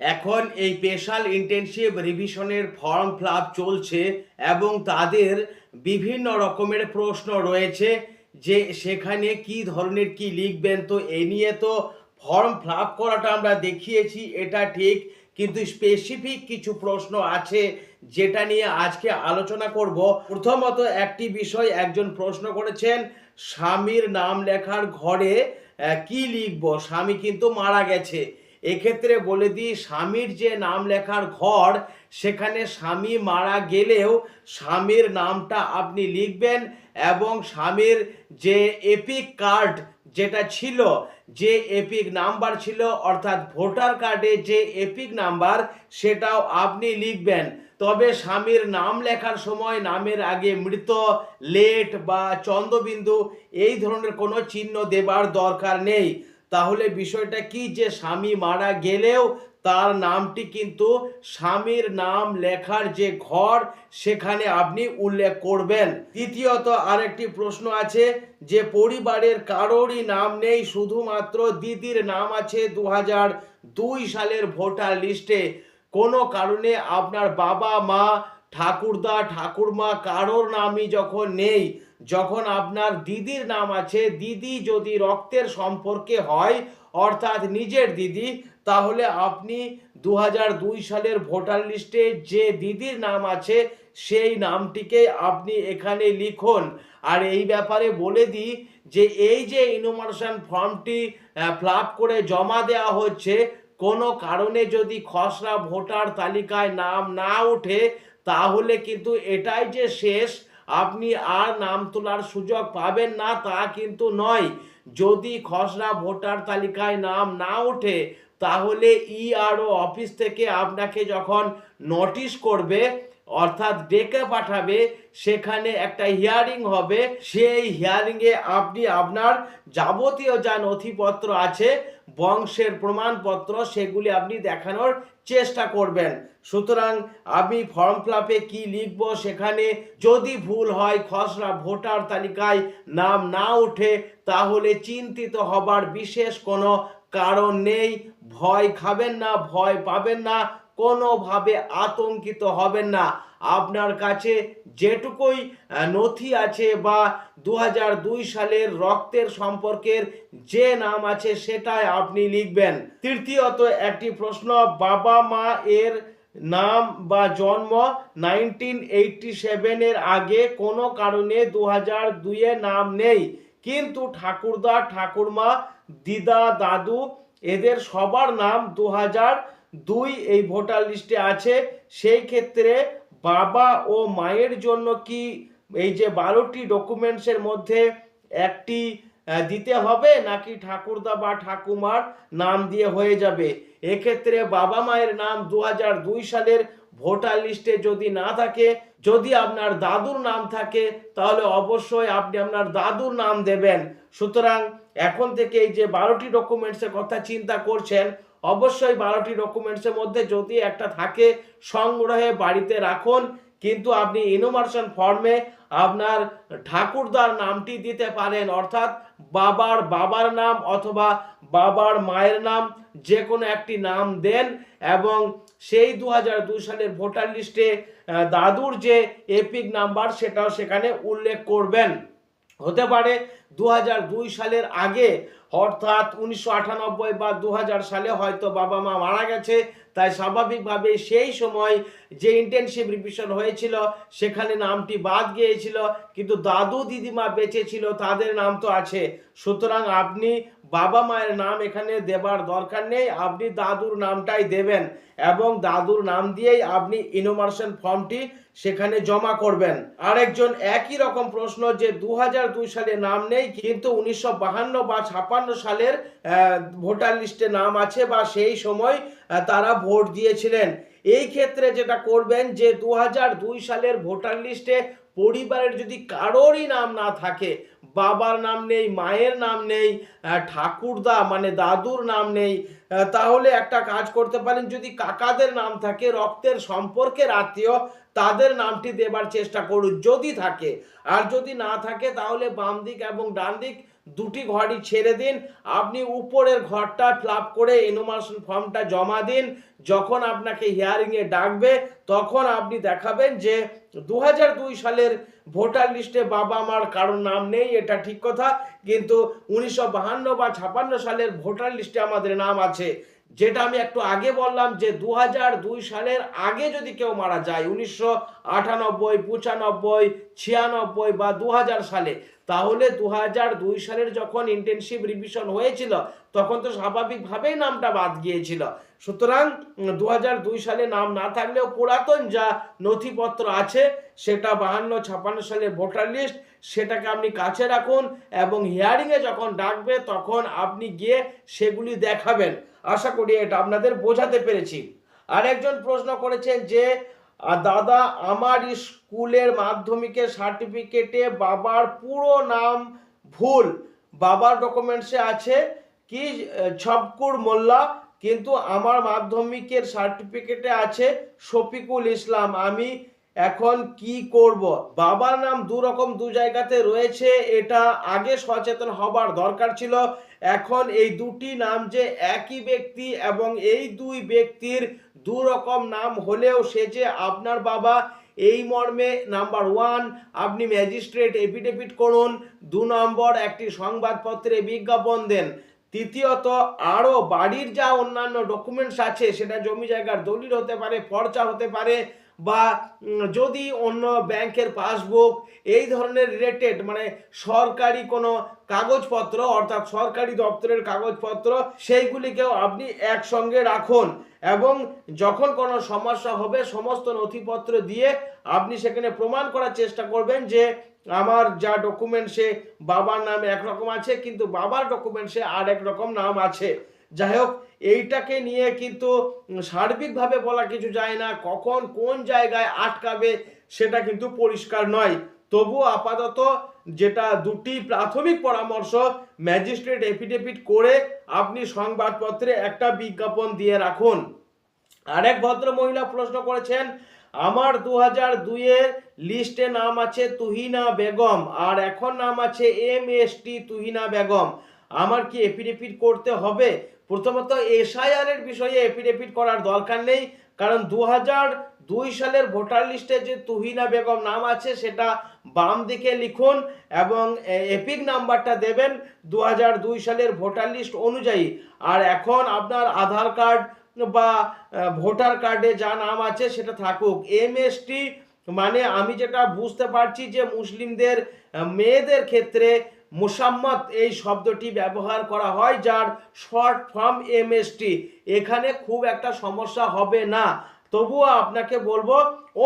এখন এই special intensive রিভিশনের ফর্ম ফিল চলছে এবং তাদের বিভিন্ন রকমের প্রশ্ন রয়েছে যে সেখানে কি ধরনের কি লিখবেন তো এ নিয়ে তো ফর্ম ফিল করাটা আমরা দেখিয়েছি, এটা ঠিক। কিন্তু স্পেসিফিক কিছু প্রশ্ন আছে যেটা নিয়ে আজকে আলোচনা করব। প্রথমত একটি বিষয় একজন প্রশ্ন করেছেন, স্বামীর নাম লেখার ঘরে কি লিখব? স্বামী কিন্তু মারা গেছে। এক্ষেত্রে বলে দিই, স্বামীর যে নাম লেখার ঘর, সেখানে স্বামী মারা গেলেও স্বামীর নামটা আপনি লিখবেন এবং স্বামীর যে এপিক কার্ড যেটা ছিল, যে এপিক নাম্বার ছিল, অর্থাৎ ভোটার কার্ডে যে এপিক নাম্বার, সেটাও আপনি লিখবেন। তবে স্বামীর নাম লেখার সময় নামের আগে মৃত, লেট বা চন্দ্রবিন্দু, এই ধরনের কোনো চিহ্ন দেবার দরকার নেই। তাহলে বিষয়টা কি যে স্বামী মারা গেলেও তার নামটি কিন্তু স্বামীর নাম লেখার যে ঘর সেখানে আপনি উল্লেখ করবেন। দ্বিতীয়ত আরেকটি প্রশ্ন আছে যে পরিবারের কারোরই নাম নেই, শুধুমাত্র দিদির নাম আছে দু দুই সালের ভোটার লিস্টে। কোনো কারণে আপনার বাবা মা ঠাকুরদা, ঠাকুরমা কারোর নামই যখন নেই যখন আপনার দিদির নাম আছে, দিদি যদি রক্তের সম্পর্কে হয়, অর্থাৎ নিজের দিদি, তাহলে আপনি দু সালের ভোটার লিস্টে যে দিদির নাম আছে, সেই নামটিকে আপনি এখানে লিখুন। আর এই ব্যাপারে বলে দিই যে, এই যে ইনোমারেশন ফর্মটি ফ্লাপ করে জমা দেওয়া হচ্ছে, কোনো কারণে যদি খসড়া ভোটার তালিকায় নাম না ওঠে, তাহলে কিন্তু এটাই যে শেষ আপনি আর নাম তোলার সুযোগ পাবেন না, তা কিন্তু নয়। যদি খসড়া ভোটার তালিকায় নাম না ওঠে, তাহলে ইআরও অফিস থেকে আপনাকে যখন নোটিশ করবে অর্থাৎ ডেকে পাঠাবে, সেখানে একটা হিয়ারিং হবে। সেই হিয়ারিংয়ে আপনি আপনার যাবতীয় যা নথিপত্র আছে, বংশের প্রমাণপত্র, সেগুলি আপনি দেখানোর চেষ্টা করবেন। সুতরাং আমি ফর্ম ফিলাপে কি লিখব সেখানে যদি ভুল হয়, খসড়া ভোটার তালিকায় নাম না ওঠে, তাহলে চিন্তিত হবার বিশেষ কোনো কারণ নেই। ভয় খাবেন না, ভয় পাবেন না। কোনোভাবে আতঙ্কিত হবেন না। আপনার কাছে যেটুকুই নথি আছে বা দু দুই সালের রক্তের সম্পর্কের যে নাম আছে সেটাই আপনি লিখবেন। তৃতীয়ত একটি প্রশ্ন, বাবা মা এর নাম বা জন্ম নাইনটিন এইটটি সেভেনের আগে কোনো কারণে দু হাজার দুইয়ে নাম নেই। কিন্তু ঠাকুরদা, ঠাকুরমা, দিদা, দাদু এদের সবার নাম দু হাজার দুই এই ভোটার লিস্টে আছে। সেই ক্ষেত্রে বাবা ও মায়ের জন্য কি এই যে বারোটি ডকুমেন্টসের মধ্যে একটি দিতে হবে নাকি ঠাকুরদা বা ঠাকুমার নাম দিয়ে হয়ে যাবে? এক্ষেত্রে বাবা মায়ের নাম দু দুই সালের ভোটার লিস্টে যদি না থাকে, যদি আপনার দাদুর নাম থাকে, তাহলে অবশ্যই আপনি আপনার দাদুর নাম দেবেন। সুতরাং এখন থেকে এই যে বারোটি ডকুমেন্টসের কথা চিন্তা করছেন অবশ্যই বারোটি ডকুমেন্টসের মধ্যে যদি একটা থাকে, সংগ্রহে বাড়িতে রাখুন। কিন্তু আপনি ইনোমার্শন ফর্মে আপনার ঠাকুরদার নামটি দিতে পারেন। অর্থাৎ বাবার বাবার নাম অথবা বাবার মায়ের নাম যে কোনো একটি নাম দেন এবং সেই দু সালের ভোটার লিস্টে দাদুর যে এপিক নাম্বার, সেটাও সেখানে উল্লেখ করবেন। হতে পারে দু সালের আগে অর্থাৎ উনিশশো আটানব্বই বা দু হাজার সালে হয়তো বাবা মা মারা গেছে, তাই স্বাভাবিকভাবে সেই সময় যে ইন্টেনসিভ রিভিশন হয়েছিল, সেখানে নামটি বাদ গিয়েছিল, কিন্তু দাদু দিদিমা বেঁচে ছিল, তাদের নাম তো আছে। সুতরাং আপনি বাবা মায়ের নাম এখানে দেবার দরকার নেই, আপনি দাদুর নামটাই দেবেন এবং দাদুর নাম দিয়েই আপনি ইনোমার্শন ফর্মটি সেখানে জমা করবেন। আরেকজন একই রকম প্রশ্ন যে দু সালে নাম নেই, কিন্তু উনিশশো বা ছাপান্ন সালের ভোটার লিস্টে নাম আছে বা সেই সময় তারা ভোট দিয়েছিলেন। এই ক্ষেত্রে যেটা করবেন যে দু সালের ভোটার লিস্টে পরিবারের যদি কারোরই নাম না থাকে, বাবার নাম নেই, মায়ের নাম নেই ঠাকুরদা মানে দাদুর নাম নেই তাহলে একটা কাজ করতে পারেন, যদি কাকাদের নাম থাকে, রক্তের সম্পর্কের আত্মীয়, তাদের নামটি দেবার চেষ্টা করুন, যদি থাকে। আর যদি না থাকে, তাহলে বাম দিক এবং ডান দিক দুটি ঘরই ছেড়ে দিন। আপনি উপরের ঘরটা ফ্লাপ করে এনোমারেশন ফর্মটা জমা দিন। যখন আপনাকে হিয়ারিংয়ে ডাকবে, তখন আপনি দেখাবেন যে দু সালের ভোটার লিস্টে বাবা মার কারোর নাম নেই, এটা ঠিক কথা। কিন্তু উনিশশো বা ছাপান্ন সালের ভোটার লিস্টে আমাদের নাম আছে। যেটা আমি একটু আগে বললাম যে দু সালের আগে যদি কেউ মারা যায়, উনিশশো আটানব্বই, পঁচানব্বই, ছিয়ানব্বই বা দু হাজার সালে তাহলে দু দুই সালের যখন ইন্টেনসিভ রিভিশন হয়েছিল, তখন তো স্বাভাবিকভাবেই নামটা বাদ গিয়েছিল। সুতরাং দু দুই সালে নাম না থাকলেও পুরাতন যা নথিপত্র আছে, সেটা বাহান্ন ছাপান্ন সালের ভোটার লিস্ট সেটাকে আপনি কাছে রাখুন এবং হিয়ারিংয়ে যখন ডাকবে, তখন আপনি গিয়ে সেগুলি দেখাবেন। আশা করি এটা আপনাদের বোঝাতে পেরেছি। আরেকজন প্রশ্ন করেছেন যে দাদা, আমার স্কুলের মাধ্যমিকের সার্টিফিকেটে বাবার পুরো নাম ভুল। বাবার ডকুমেন্টসে আছে কি, ছবকুর মোল্লা, কিন্তু আমার মাধ্যমিকের সার্টিফিকেটে আছে শফিকুল ইসলাম। আমি এখন কি করব? বাবার নাম দু রকম দু জায়গাতে রয়েছে, এটা আগে সচেতন হবার দরকার ছিল। এখন এই দুটি নাম যে একই ব্যক্তি এবং এই দুই ব্যক্তির দু রকম নাম হলেও সে যে আপনার বাবা, এই মর্মে নাম্বার ওয়ান, আপনি ম্যাজিস্ট্রেট এফিডেভিট করুন, দু নম্বর একটি সংবাদপত্রে বিজ্ঞাপন দেন। তৃতীয়ত, আরও বাড়ির যা অন্যান্য ডকুমেন্টস আছে, সেটা জমি জায়গার দলিল হতে পারে, ফর্চা হতে পারে বা যদি অন্য ব্যাংকের পাসবুক এই ধরনের রিলেটেড মানে সরকারি কোনো কাগজপত্র, অর্থাৎ সরকারি দপ্তরের কাগজপত্র, সেইগুলিকেও আপনি একসঙ্গে রাখুন। এবং যখন কোনো সমস্যা হবে, সমস্ত নথিপত্র দিয়ে আপনি সেখানে প্রমাণ করার চেষ্টা করবেন যে, আমার যা ডকুমেন্টসে বাবার নাম একরকম আছে, কিন্তু বাবার ডকুমেন্টসে আর এক রকম নাম আছে। যাই হোক, এইটাকে নিয়ে কিন্তু সার্বিকভাবে বলা কিছু যায় না, কখন কোন জায়গায় আটকাবে সেটা কিন্তু পরিষ্কার নয়। তবুও আপাতত যেটা দুটি প্রাথমিক পরামর্শ, ম্যাজিস্ট্রেট এফিডেভিট করে আপনি সংবাদপত্রে একটা বিজ্ঞাপন দিয়ে রাখুন। আরেক ভদ্র মহিলা প্রশ্ন করেছেন, আমার দু হাজার দুইয়ের লিস্টে নাম আছে তুহিনা বেগম, আর এখন নাম আছে M S T Tuhina Begum. আমার কি এফিডেভিট করতে হবে? প্রথমত এসআইআরের বিষয়ে এফিডেভিট করার দরকার নেই, কারণ দু দুই সালের ভোটার লিস্টে যে তুহিনা বেগম নাম আছে, সেটা বাম দিকে লিখুন এবং এপিক নাম্বারটা দেবেন দু দুই সালের ভোটার লিস্ট অনুযায়ী। আর এখন আপনার আধার কার্ড বা ভোটার কার্ডে যা নাম আছে, সেটা থাকুক। এমএসটি মানে আমি যেটা বুঝতে পারছি যে মুসলিমদের মেয়েদের ক্ষেত্রে মুসাম্মত এই শব্দটি ব্যবহার করা হয় যার শর্ট ফর্ম এমএসটি। এখানে খুব একটা সমস্যা হবে না। তবুও আপনাকে বলব,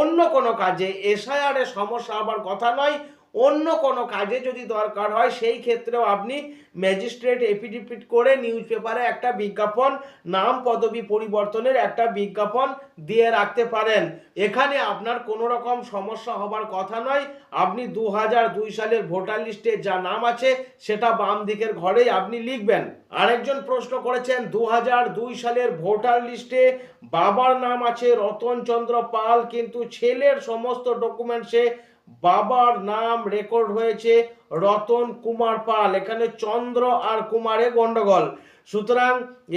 অন্য কোনো কাজে এসআইআর এ সমস্যা হবার কথা নয়। অন্য কোনো কাজে যদি দরকার হয়, সেই ক্ষেত্রেও আপনি ম্যাজিস্ট্রেট এফিডেভিট করে নিউজ পেপারে একটা বিজ্ঞাপন, নাম পদবি পরিবর্তনের একটা বিজ্ঞাপন দিয়ে রাখতে পারেন। এখানে আপনার কোনো রকম সমস্যা হবার কথা নয়। আপনি দু দুই সালের ভোটার লিস্টে যা নাম আছে, সেটা বাম দিকের ঘরেই আপনি লিখবেন। আরেকজন প্রশ্ন করেছেন দু হাজার দুই সালের ভোটার লিস্টে বাবার নাম আছে রতন চন্দ্র পাল, কিন্তু ছেলের সমস্ত ডকুমেন্টসে বাবার নাম রেকর্ড হয়েছে রতন কুমার পাল, এখানে চন্দ্র আর কুমারে গন্ডগোল। সুতরাং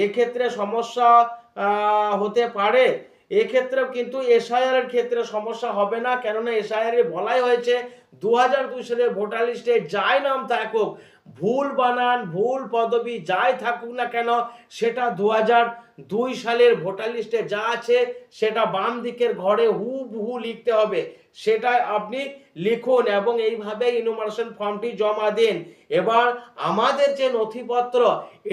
এক্ষেত্রে সমস্যা হতে পারে। এক্ষেত্রেও কিন্তু এসআইআর এর ক্ষেত্রে সমস্যা হবে না, কেননা এসআইআর বলাই হয়েছে দু হাজার দুই সালের ভোটার লিস্টে যাই নাম থাকুক ভুল বানান, ভুল পদবি যাই থাকুক না কেন, সেটা দু দুই সালের ভোটার লিস্টে যা আছে, সেটা বাম দিকের ঘরে হু হু লিখতে হবে। সেটা আপনি লিখুন এবং এইভাবে ইনুমারেশন ফর্মটি জমা দিন। এবার আমাদের যে নথিপত্র,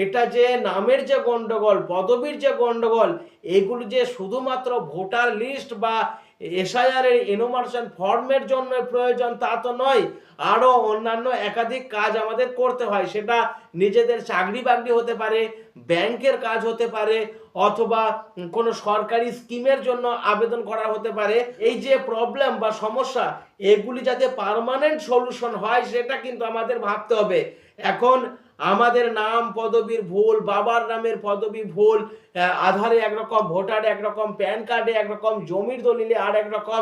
এটা যে নামের যে গন্ডগোল, পদবীর যে গন্ডগোল, এগুলো যে শুধুমাত্র ভোটার লিস্ট বা এসআইআর এর ইনোমারেশন ফর্মের জন্য প্রয়োজন তা তো নয়, আরও অন্যান্য একাধিক কাজ আমাদের করতে হয়, সেটা নিজেদের চাকরি বাকরি হতে পারে, ব্যাংকের কাজ হতে পারে, অথবা কোনো সরকারি স্কিমের জন্য আবেদন করা হতে পারে। এই যে প্রবলেম বা সমস্যা, এগুলি যাতে পার্মানেন্ট সলিউশন হয়, সেটা কিন্তু আমাদের ভাবতে হবে। এখন আমাদের নাম পদবীর ভুল, বাবার নামের পদবী ভুল আধারে একরকম ভোটারে একরকম প্যান কার্ডে একরকম জমির দলিলে আর একরকম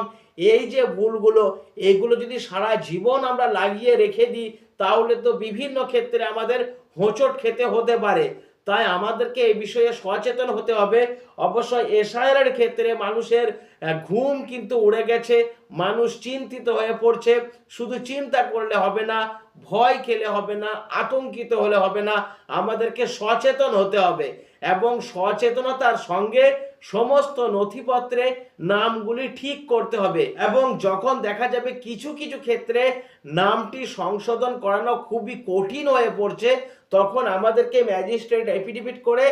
এই যে ভুলগুলো, এগুলো যদি সারা জীবন আমরা লাগিয়ে রেখে দিই, তাহলে তো বিভিন্ন ক্ষেত্রে আমাদের হোঁচট খেতে হতে পারে। তাই আমাদেরকে এই বিষয়ে সচেতন হতে হবে। অবশ্যই এসআইআর ক্ষেত্রে মানুষের ঘুম কিন্তু উড়ে গেছে, মানুষ চিন্তিত হয়ে পড়ছে। শুধু চিন্তা করলে হবে না, ভয় খেলে হবে না, আতঙ্কিত হলে হবে না। আমাদেরকে সচেতন হতে হবে এবং সচেতনতার সঙ্গে সমস্ত নথিপত্রে নামগুলি ঠিক করতে হবে এবং যখন দেখা যাবে কিছু কিছু ক্ষেত্রে নামটি সংশোধন করানো খুবই কঠিন হয়ে পড়ছে, তখন আমাদেরকে ম্যাজিস্ট্রেট এফিডেভিট করে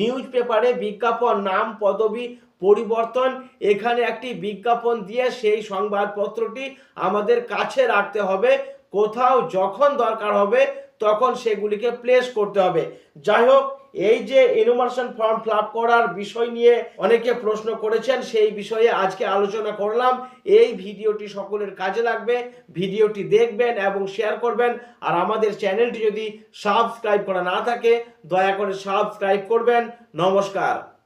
নিউজ পেপারে বিজ্ঞাপন, নাম, পদবি, পরিবর্তন, এখানে একটি বিজ্ঞাপন দিয়ে সেই সংবাদপত্রটি আমাদের কাছে রাখতে হবে। কোথাও যখন দরকার হবে তখন সেগুলিকে প্লেস করতে হবে। যাই হোক এই যে ইনোভেশন ফর্ম ফিল করার বিষয় নিয়ে অনেকে প্রশ্ন করেছেন, সেই বিষয়ে আজকে আলোচনা করলাম। এই ভিডিওটি সকলের কাজে লাগবে, ভিডিওটি দেখবেন এবং শেয়ার করবেন। আর আমাদের চ্যানেলটি যদি সাবস্ক্রাইব করা না থাকে, দয়া করে সাবস্ক্রাইব করবেন। নমস্কার।